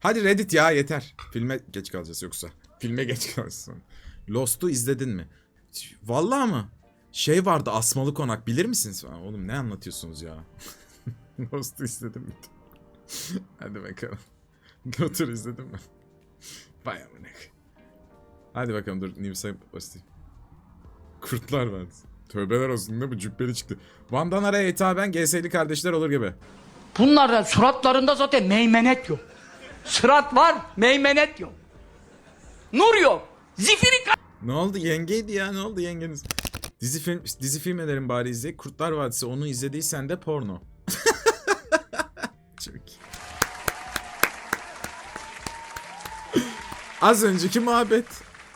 Hadi Reddit ya yeter. Filme geç kalacağız yoksa. Filme geç kalacağız. Lost'u izledin mi? Vallahi mı? Şey vardı asmalı konak bilir misiniz? Oğlum ne anlatıyorsunuz ya? Lost'u izledim mi? Hadi bakalım. Lotur izledin mi? Vay amına. Hadi bakalım dur News'a basayım. Kurtlar var. Tövbeler olsun ne bu cübbeli çıktı. Van'dan araya hitaben GS'li kardeşler olur gibi. Bunların suratlarında zaten meymenet yok. Sırat var, meymenet yok. Nur yok. Zifiri Ne oldu yengeydi ya ne oldu yengeniz? Dizi film dizi film ederim bari izle. Kurtlar Vadisi onu izlediysen de porno. Çok iyi. Az önceki muhabbet.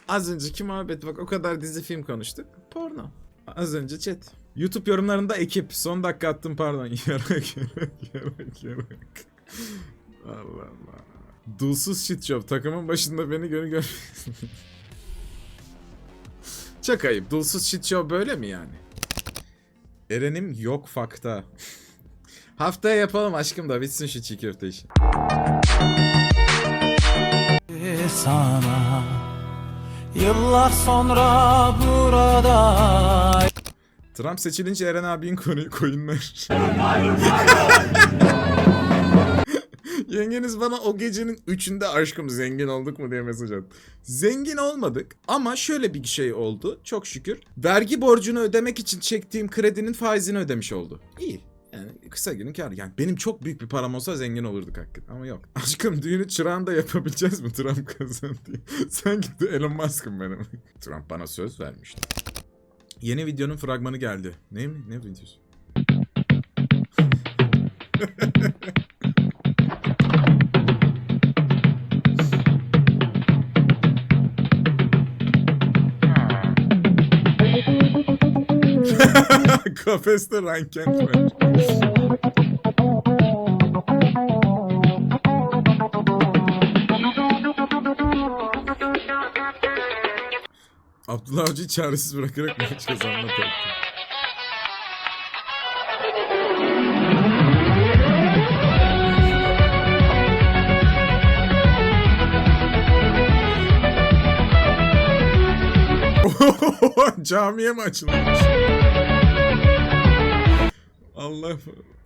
Az önceki muhabbet bak o kadar dizi film konuştuk. Porno. Az önce chat. YouTube yorumlarında ekip. Son dakika attım pardon. Yarak yarak yarak yarak. Allah Allah. Dulsuz shit show. Takımın başında beni gönül gör. Çok ayıp. Dulsuz shit show böyle mi yani? Eren'im yok fakta. Haftaya yapalım aşkım da bitsin şu çiğ köfte işi. sana Yıllar sonra burada Trump seçilince Eren abinin konuyu koyunlar. Yengeniz bana o gecenin üçünde aşkım zengin olduk mu diye mesaj attı. Zengin olmadık ama şöyle bir şey oldu çok şükür. Vergi borcunu ödemek için çektiğim kredinin faizini ödemiş oldu. İyi. Yani kısa günün kârı. Yani benim çok büyük bir param olsa zengin olurduk hakikaten ama yok. Aşkım düğünü çırağında yapabileceğiz mi Trump kazandı diye. Sanki de Elon Musk'ım benim. Trump bana söz vermişti. Yeni videonun fragmanı geldi. Ne mi? Ne videosu? Kafeste ranken var. Abdullah Avcı'yı çaresiz bırakarak maç kazanma taktiği. Camiye mi açılmış? Allah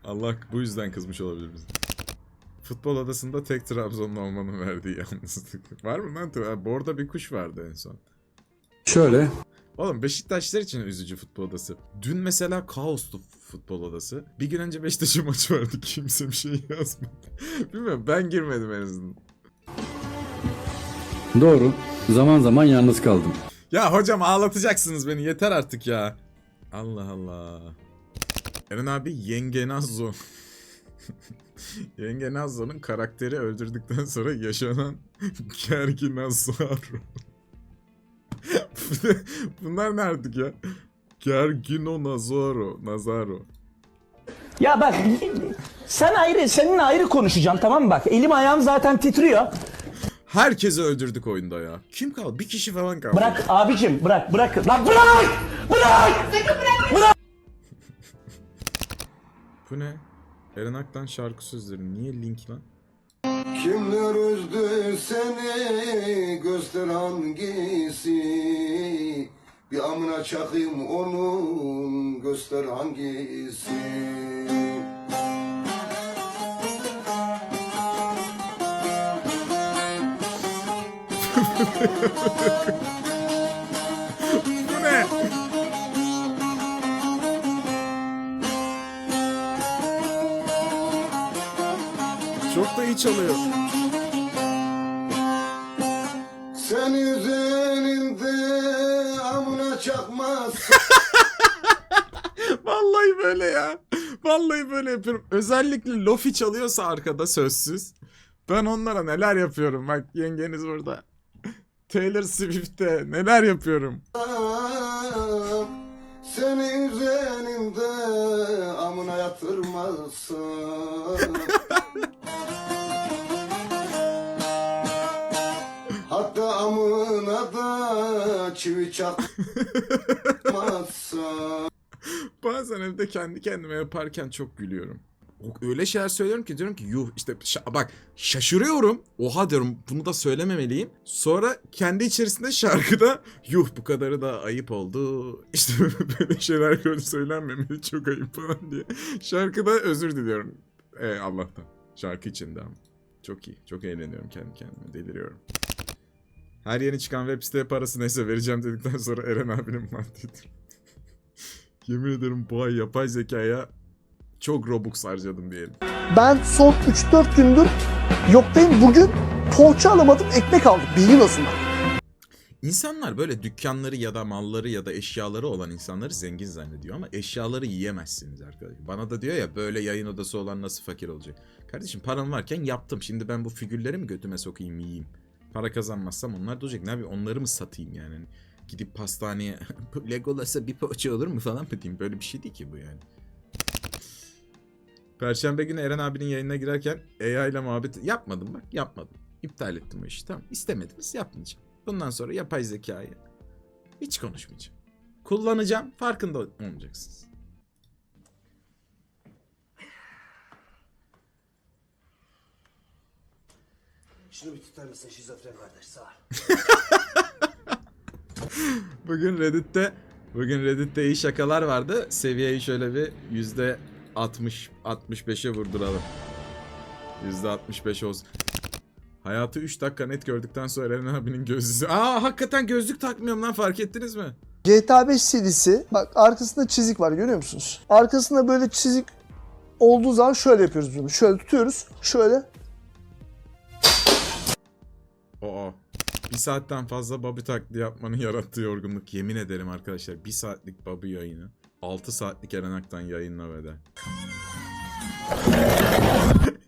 Allah bu yüzden kızmış olabilir bize. Futbol adasında tek Trabzonlu olmanın verdiği yalnızlık. Var mı lan? Borda bir kuş vardı en son. Şöyle. Oğlum Beşiktaşlar için üzücü futbol odası. Dün mesela kaostu futbol odası. Bir gün önce Beşiktaş'ın maçı vardı. Kimse bir şey yazmadı. Bilmiyorum ben girmedim en azından. Doğru. Zaman zaman yalnız kaldım. Ya hocam ağlatacaksınız beni yeter artık ya. Allah Allah. Eren abi Yenge Nazzo. Yenge Nazzo'nun karakteri öldürdükten sonra yaşanan gergin Nazaro. Bunlar ne artık ya? Gergino Nazaro. Nazaro. Ya bak sen ayrı seninle ayrı konuşacağım tamam mı bak elim ayağım zaten titriyor. Herkesi öldürdük oyunda ya. Kim kaldı? Bir kişi falan kaldı. Bırak abicim bırak bırak lan bırak bırak. Bu ne? Eren Ak'tan şarkı sözleri. Niye link lan? Kimler üzdü seni göster hangisi Bir amına çakayım onun göster hangisi çalıyor. Sen üzerinde amına çakmaz Vallahi böyle ya. Vallahi böyle yapıyorum. Özellikle lofi çalıyorsa arkada sözsüz. Ben onlara neler yapıyorum. Bak yengeniz burada. Taylor Swift'te neler yapıyorum. Seni üzerinde amına yatırmazsa amına da çivi çakmazsa Bazen evde kendi kendime yaparken çok gülüyorum. Öyle şeyler söylüyorum ki diyorum ki yuh işte şa- bak şaşırıyorum. Oha diyorum bunu da söylememeliyim. Sonra kendi içerisinde şarkıda yuh bu kadarı da ayıp oldu. İşte böyle şeyler böyle söylenmemeli çok ayıp falan diye. Şarkıda özür diliyorum. Ee, Allah'tan. Şarkı içinde ama. Çok iyi. Çok eğleniyorum kendi kendime. Deliriyorum. Her yeni çıkan web site parası neyse vereceğim dedikten sonra Eren abinin maddi Yemin ederim bu ay yapay zekaya çok Robux harcadım diyelim. Ben son 3-4 gündür yoktayım. Bugün poğaça alamadım, ekmek aldım. Bir yıl azından. İnsanlar böyle dükkanları ya da malları ya da eşyaları olan insanları zengin zannediyor ama eşyaları yiyemezsiniz arkadaşlar. Bana da diyor ya böyle yayın odası olan nasıl fakir olacak? Kardeşim param varken yaptım. Şimdi ben bu figürleri mi götüme sokayım yiyeyim? Para kazanmazsam onlar da olacak. Ne yapayım onları mı satayım yani? Hani Gidip pastaneye Legolas'a bir poğaça olur mu falan mı diyeyim? Böyle bir şey değil ki bu yani. Perşembe günü Eren abinin yayınına girerken AI ile muhabbet yapmadım bak yapmadım. İptal ettim o işi tamam. İstemediniz yapmayacağım. Bundan sonra yapay zekayı hiç konuşmayacağım. Kullanacağım farkında olmayacaksınız. Şunu bir tutar mısın şizofren kardeş sağ ol. Bugün Reddit'te bugün Reddit'te iyi şakalar vardı. Seviyeyi şöyle bir yüzde 60 65'e vurduralım. Yüzde 65 olsun. Hayatı 3 dakika net gördükten sonra Eren abinin gözlüğü. Aa hakikaten gözlük takmıyorum lan fark ettiniz mi? GTA 5 serisi, bak arkasında çizik var görüyor musunuz? Arkasında böyle çizik olduğu zaman şöyle yapıyoruz bunu. Şöyle tutuyoruz, şöyle. Saatten fazla Bobby taklidi yapmanın yarattığı yorgunluk. Yemin ederim arkadaşlar. Bir saatlik Bobby yayını. 6 saatlik Eren Ak'tan yayınla veda.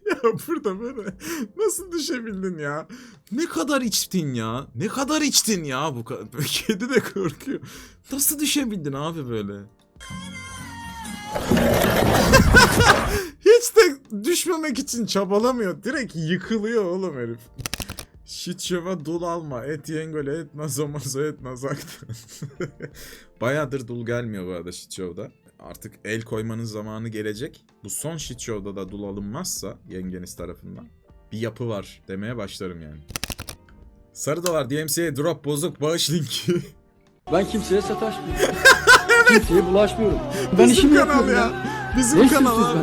ya burada böyle nasıl düşebildin ya? Ne kadar içtin ya? Ne kadar içtin ya bu kadar? Kedi de korkuyor. Nasıl düşebildin abi böyle? Hiç de düşmemek için çabalamıyor. Direkt yıkılıyor oğlum herif. Show'a dul alma. Et yengole et nazo mazo et nazaktan. Bayağıdır dul gelmiyor bu arada show'da. Artık el koymanın zamanı gelecek. Bu son show'da da dul alınmazsa yengeniz tarafından bir yapı var demeye başlarım yani. Sarı dolar DMC'ye drop bozuk bağış linki. Ben kimseye sataşmıyorum. kimseye bulaşmıyorum. Ben Bizim işimi kanal yapıyorum ya. ya. Bizim Ne kanal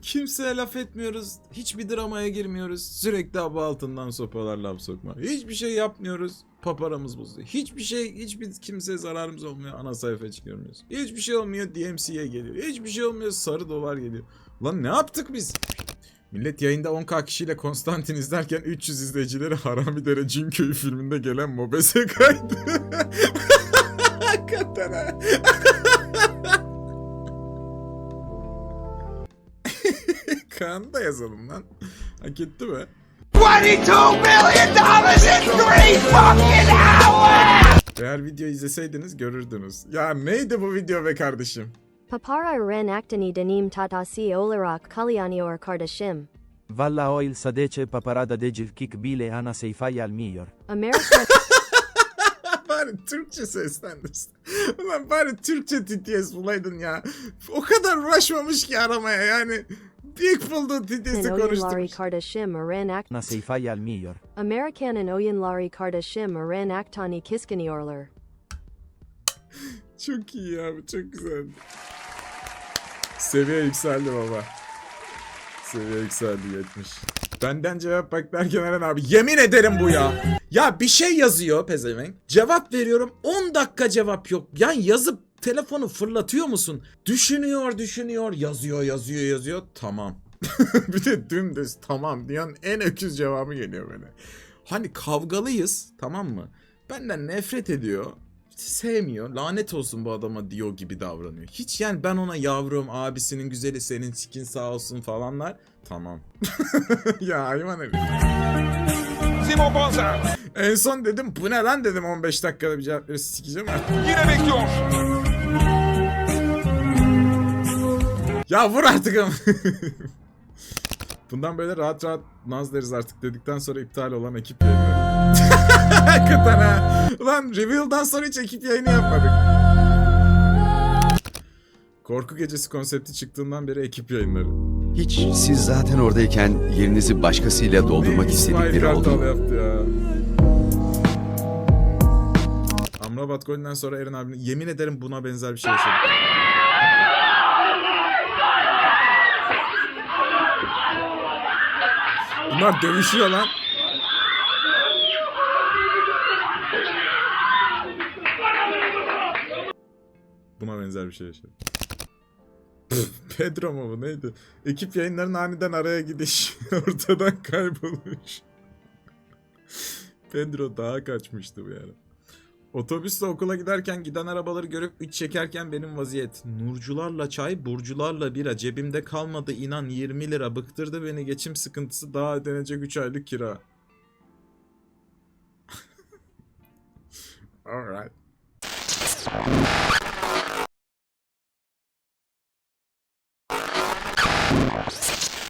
kimseye laf etmiyoruz. Hiçbir dramaya girmiyoruz. Sürekli aba altından sopalar laf sokma. Hiçbir şey yapmıyoruz. Paparamız bozuyor. Hiçbir şey, hiçbir kimseye zararımız olmuyor. Ana sayfaya çıkıyoruz. Hiçbir şey olmuyor. DMC'ye geliyor. Hiçbir şey olmuyor. Sarı dolar geliyor. Lan ne yaptık biz? Millet yayında 10k kişiyle Konstantin izlerken 300 izleyicileri Haramidere Cinköy'ü filminde gelen Mobese kaydı. Hakikaten ha. Kaan'ı da yazalım lan. Hak etti mi? 22 million dollars in three fucking hours! Eğer video izleseydiniz görürdünüz. Ya neydi bu video be kardeşim? Papara ren aktini denim tatasi olarak kalyanior kardeşim. Valla oil sadece paparada de cilkik bile ana seyfay al miyor. Amerika bari Türkçe seslendirsin. Ulan bari Türkçe TTS bulaydın ya. O kadar uğraşmamış ki aramaya yani. TTS'i oyunlari konuşturmuş. kardeşim ren ak Ana seyfay al miyor. Amerikanın oyunlari kardeşim ren aktani kiskiniorlar. Çok iyi ya bu çok güzel. Seviye yükseldi baba. Seviye yükseldi 70. Benden cevap bak derken Eren abi yemin ederim bu ya. Ya bir şey yazıyor pezevenk. Cevap veriyorum 10 dakika cevap yok. Yani yazıp telefonu fırlatıyor musun? Düşünüyor düşünüyor yazıyor yazıyor yazıyor tamam. bir de dümdüz tamam diyen en öküz cevabı geliyor böyle. Hani kavgalıyız tamam mı? Benden nefret ediyor sevmiyor. Lanet olsun bu adama diyor gibi davranıyor. Hiç yani ben ona yavrum abisinin güzeli senin sikin sağ olsun falanlar. Tamam. ya hayvan herif. Simon Bonza En son dedim bu ne lan dedim 15 dakikada bir cevap verirse sikeceğim yine bekliyor. Ya vur artık ama. Bundan böyle rahat rahat naz deriz artık dedikten sonra iptal olan ekip yayını. Hakikaten ha. Ulan Reveal'dan sonra hiç ekip yayını yapmadık. Korku gecesi konsepti çıktığından beri ekip yayınları. Hiç siz zaten oradayken yerinizi başkasıyla doldurmak istedikleri oldu mu? Amrabat golünden sonra Eren abinin yemin ederim buna benzer bir şey yaşadık. Bunlar dövüşüyor lan. Buna benzer bir şey yaşadık. Pedro mu bu neydi? Ekip yayınların aniden araya gidiş. Ortadan kaybolmuş. Pedro daha kaçmıştı bu yani. Otobüsle okula giderken giden arabaları görüp üç çekerken benim vaziyet. Nurcularla çay, burcularla bira. Cebimde kalmadı inan 20 lira. Bıktırdı beni geçim sıkıntısı daha ödenecek 3 aylık kira. Alright.